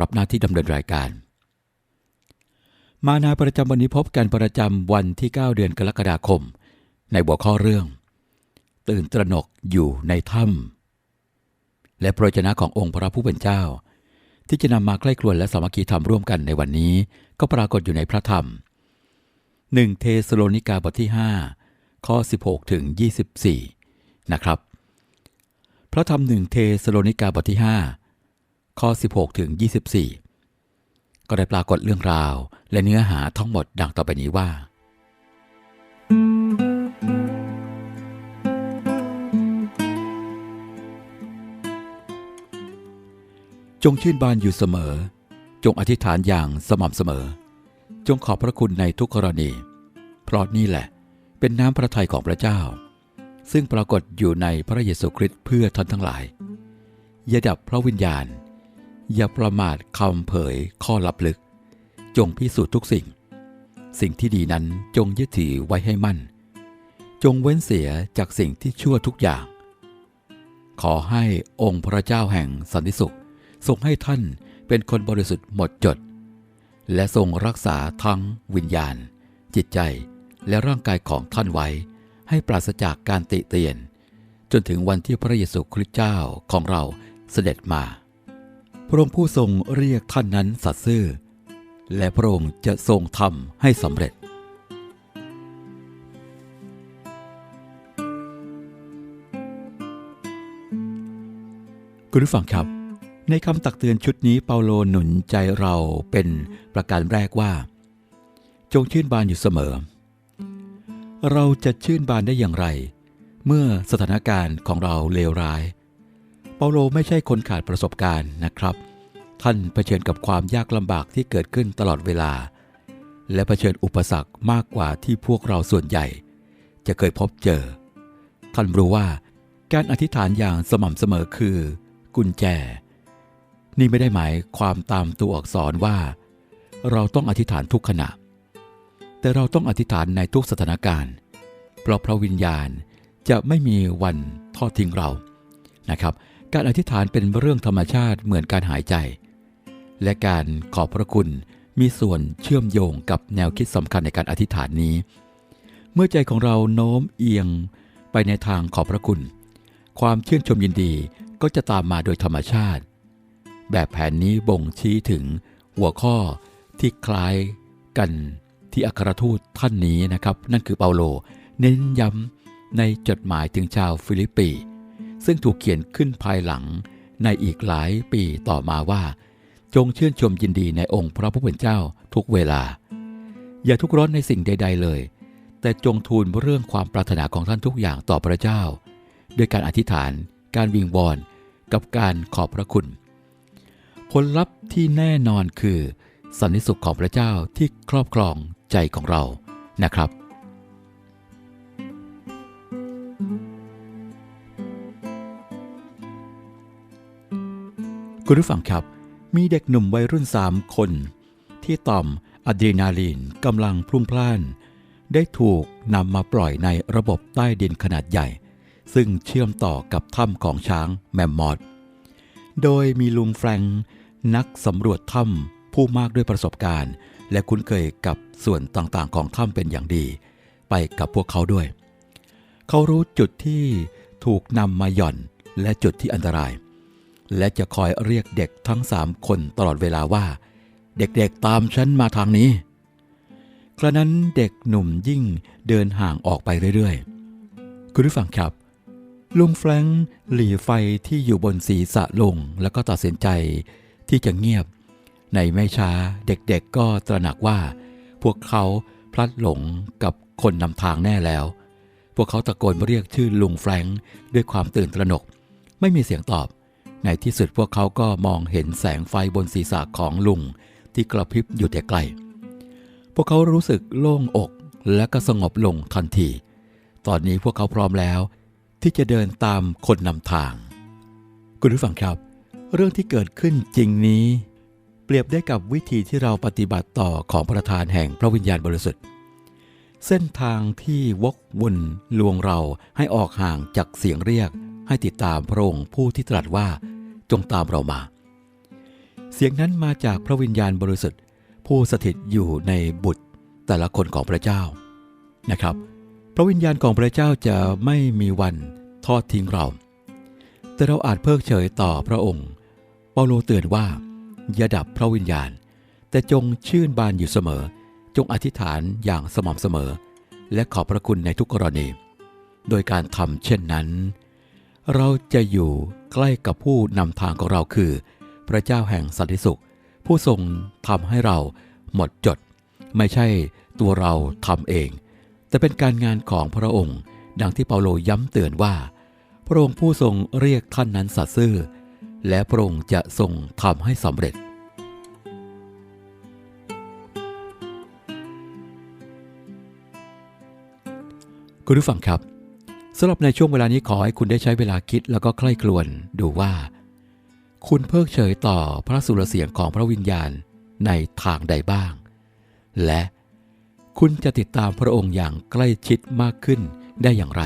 รับหน้าที่ดำเนินรายการ มานาประจำวันนี้พบกันประจำวันที่ 9 เดือนกรกฎาคม ในหัวข้อเรื่อง ตื่นตระหนกอยู่ในถ้ำและพระวจนะขององค์พระผู้เป็นเจ้า ที่จะนำมาใกล้ครวนและสามัคคีธรรมร่วมกันในวันนี้ ก็ปรากฏอยู่ในพระธรรม1เทสโลนิกาบทที่ 5 ข้อ 16 ถึง 24 นะครับ พระธรรมหนึ่งเทสโลนิกาบทที่ 5 ข้อ 16 ถึง 24 ก็ได้ปรากฏเรื่องราวและเนื้อหาทั้งหมดดังต่อไปนี้ว่า จงชื่นบานอยู่เสมอ จงอธิษฐานอย่างสม่ำเสมอ จงขอบพระคุณในทุกกรณี เพราะนี่แหละเป็นน้ำพระทัยของพระเจ้า ซึ่งปรากฏอยู่ในพระเยซูคริสต์เพื่อท่านทั้งหลายอย่าดับพระวิญญาณ อย่าประมาทคำเผยข้อลับลึก จงพิสูจน์ทุกสิ่ง สิ่งที่ดีนั้นจงยึดถือไว้ให้มั่น จงเว้นเสียจากสิ่งที่ชั่วทุกอย่าง ขอให้องค์พระเจ้าแห่งสันติสุขทรงให้ท่านเป็นคนบริสุทธิ์หมดจด และทรงรักษาทั้งวิญญาณ จิตใจและร่างกายของท่านไว้ ให้ปราศจากการติเตียน จนถึงวันที่พระเยซูคริสต์เจ้าของเราเสด็จมา พระองค์ผู้ทรงเรียกท่านนั้นสัตย์ซื่อ และพระองค์จะทรงทำให้สำเร็จ คุณผู้ฟังครับในคำตักเตือนชุดนี้เปาโลหนุนใจเราเป็นประการแรกว่า จงชื่นบานอยู่เสมอ เราจะชื่นบานได้อย่างไร เมื่อสถานการณ์ของเราเลวร้าย เปาโลไม่ใช่คนขาดประสบการณ์นะครับ ท่านเผชิญกับความยากลำบากที่เกิดขึ้นตลอดเวลา และเผชิญอุปสรรคมากกว่าที่พวกเราส่วนใหญ่ จะเคยพบเจอ ท่านรู้ว่าการอธิษฐานอย่างสม่ำเสมอคือ กุญแจ นี่ไม่ได้หมายความตามตัวอักษรว่า เราต้องอธิษฐานทุกขณะ แต่เราต้องอธิษฐานในทุกสถานการณ์ เพราะพระวิญญาณจะไม่มีวันทอดทิ้งเรานะครับ การอธิษฐานเป็นเรื่องธรรมชาติเหมือนการหายใจ และการขอบพระคุณมีส่วนเชื่อมโยงกับแนวคิดสำคัญในการอธิษฐานนี้ เมื่อใจของเราโน้มเอียงไปในทางขอบพระคุณ ความเชื่นชมยินดีก็จะตามมาโดยธรรมชาติ แบบแผนนี้บ่งชี้ถึงหัวข้อที่คล้ายกันที่อัครทูตท่านนี้นะครับ นั่นคือเปาโล เน้นย้ำในจดหมายถึงชาวฟิลิปปี ซึ่งถูกเขียนขึ้นภายหลังในอีกหลายปีต่อมาว่า จงชื่นชมยินดีในองค์พระผู้เป็นเจ้าทุกเวลา อย่าทุกร้อนในสิ่งใด ๆ เลย แต่จงทูลเรื่องความปรารถนาของท่านทุกอย่างต่อพระเจ้า ด้วยการอธิษฐาน การวิงวอนกับการขอบพระคุณ ผลลัพธ์ที่แน่นอนคือ สันนิสุขของพระเจ้าที่ครอบครองใจของเรานะครับ คุณผู้ฟังครับ มีเด็กหนุ่มวัยรุ่นสามคน ที่ต่อมอะดรีนาลีนกำลังพลุ่งพล่าน ได้ถูกนำมาปล่อยในระบบใต้ดินขนาดใหญ่ ซึ่งเชื่อมต่อกับถ้ำของช้างแมมมอธโดยมีลุงแฟรงค์นักสำรวจถ้ำผู้มากด้วยประสบการณ์ และคุ้นเคยกับส่วนต่างๆ ของถ้ำเป็นอย่างดี ไปกับพวกเขาด้วย เขารู้จุดที่ถูกนำมาหย่อนและจุดที่อันตราย และจะคอยเรียกเด็กทั้งสามคนตลอดเวลาว่า เด็กๆตามฉันมาทางนี้กระนั้นเด็กหนุ่มยิ่งเดินห่างออกไปเรื่อยๆ คุณผู้ฟังครับ ลุงแฟรงค์หลีไฟที่อยู่บนศีรษะลงแล้วก็ตัดสินใจที่จะเงียบ ในไม่ช้าเด็กๆก็ตระหนักว่า พวกเขาพลัดหลงกับคนนำทางแน่แล้ว พวกเขาตะโกนเรียกชื่อลุงแฟรงค์ด้วยความตื่นตระหนก ไม่มีเสียงตอบ ในที่สุดพวกเขาก็มองเห็นแสงไฟบนศีรษะของลุงที่กระพริบอยู่แต่ไกล พวกเขารู้สึกโล่งอกและก็สงบลงทันที ตอนนี้พวกเขาพร้อมแล้ว ที่จะเดินตามคนนำทาง คุณผู้ฟังครับ เรื่องที่เกิดขึ้นจริงนี้ เปรียบได้กับวิธีที่เราปฏิบัติต่อของประธานแห่งพระวิญญาณบริสุทธิ์ เส้นทางที่วกวนลวงเราให้ออกห่างจากเสียงเรียก ให้ติดตามพระองค์ผู้ที่ตรัสว่า จงตามเรามา เสียงนั้นมาจากพระวิญญาณบริสุทธิ์ ผู้สถิตอยู่ในบุตรแต่ละคนของพระเจ้านะครับ พระวิญญาณของพระเจ้าจะไม่มีวันทอดทิ้งเรา แต่เราอาจเพิกเฉยต่อพระองค์เปาโลเตือนว่าอย่าดับพระวิญญาณ แต่จงชื่นบานอยู่เสมอ จงอธิษฐานอย่างสม่ำเสมอ และขอบพระคุณในทุกกรณี โดยการทำเช่นนั้น เราจะอยู่ ใกล้กับผู้นำทางของเราคือ พระเจ้าแห่งสันติสุข ผู้ทรงทำให้เราหมดจด ไม่ใช่ตัวเราทำเอง แต่เป็นการงานของพระองค์ ดังที่เปาโลย้ำเตือนว่า พระองค์ผู้ทรงเรียกท่านนั้นสัตย์ซื่อ และพระองค์จะทรงทำให้สำเร็จคุณผู้ฟังครับ สำหรับในช่วงเวลานี้ขอให้คุณได้ใช้เวลาคิดแล้วก็ใคร่ครวญดูว่า คุณเพิกเฉยต่อพระสุรเสียงของพระวิญญาณในทางใดบ้าง และคุณจะติดตามพระองค์อย่างใกล้ชิดมากขึ้นได้อย่างไร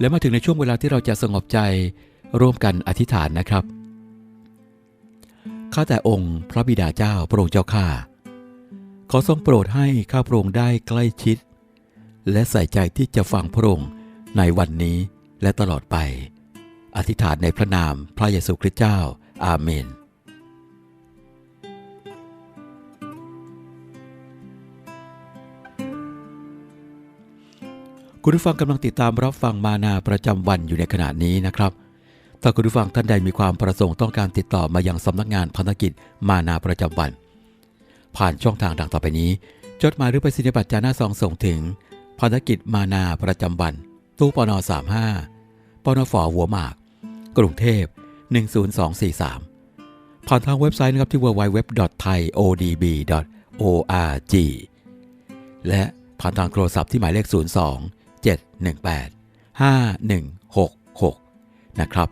และมาถึงในช่วงเวลาที่เราจะสงบใจร่วมกันอธิษฐานนะครับ ข้าแต่องค์พระบิดาเจ้าพระองค์เจ้าข้าขอทรงโปรดให้ข้าพระองค์ได้ใกล้ชิด และใส่ใจที่จะฟังพระองค์ในวันนี้และตลอดไป อธิษฐานในพระนามพระเยซูคริสต์เจ้า อาเมน คุณผู้ฟังกำลังติดตามรับฟังมานาประจำวันอยู่ในขณะนี้นะครับ ถ้าคุณผู้ฟังท่านใดมีความประสงค์ต้องการติดต่อมายังสำนักงานพันธกิจมานาประจำวัน ผ่านช่องทางดังต่อไปนี้ จดหมายหรือไปสินิบัตรจาน้าซองส่งถึงพันธกิจมานาประจำวัน ตู้ปน35ปนฝหัวหมาก กรุงเทพ 10243 ผ่านทางเว็บไซต์นะครับที่ www.thaiodb.org และผ่านทางโทรศัพท์ที่หมายเลข 02 718 5166 นะครับ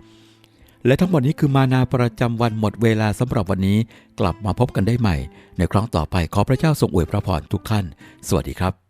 และทั้งหมดนี้คือมานาประจำวันหมดเวลาสำหรับวันนี้ กลับมาพบกันได้ใหม่ ในครั้งต่อไปขอพระเจ้าทรงอวยพระพรทุกท่าน สวัสดีครับ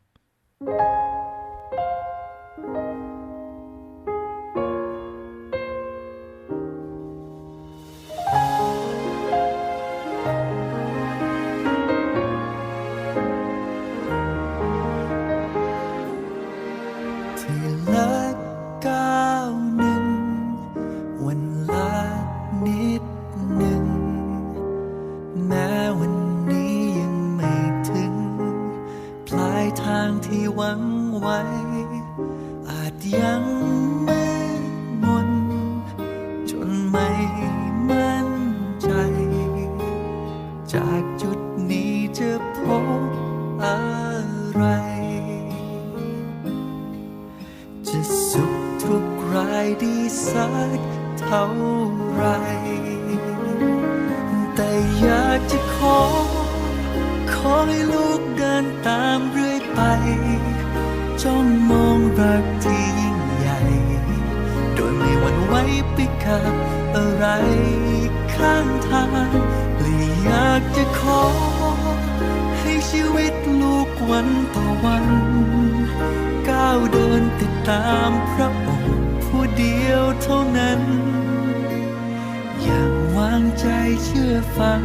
จากจุดนี้จะพบอะไร จะสุขทุกรายดีสักเท่าไร แต่อยากจะขอ ขอให้ลูกเดินตามเรื่อยไป จ้องมองรักที่ยิ่งใหญ่ โดยไม่หวั่นไหวไปกับอะไรข้างทาง อยากจะขอ ให้ชีวิตลูกวันต่อวันก้าวเดินติดตามพระองค์ผู้เดียวเท่านั้น อย่างวางใจเชื่อฟัง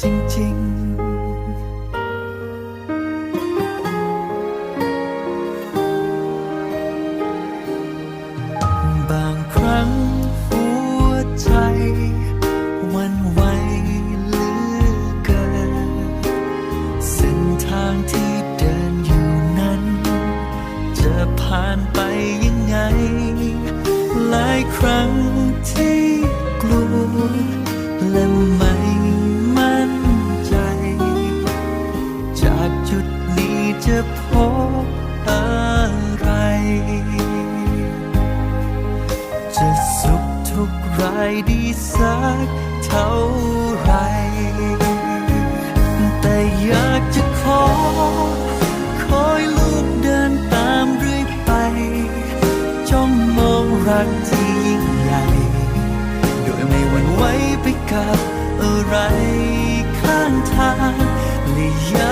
จริงๆายดีสักเท่าไร แต่อยากจะขอ คอยลูกเดินตามเรื่อยไป จ้องมองรักที่ยิ่งใหญ่ โดยไม่หวั่นไหวไปกับอะไรข้างทางและอยาก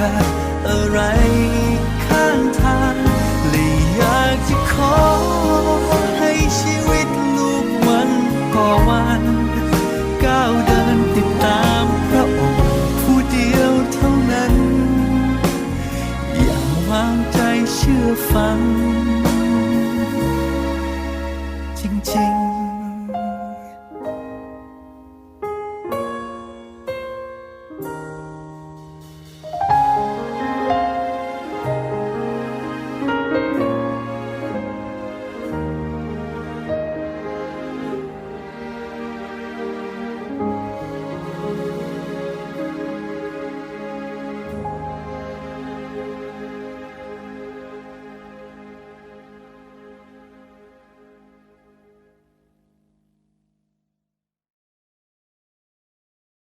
sky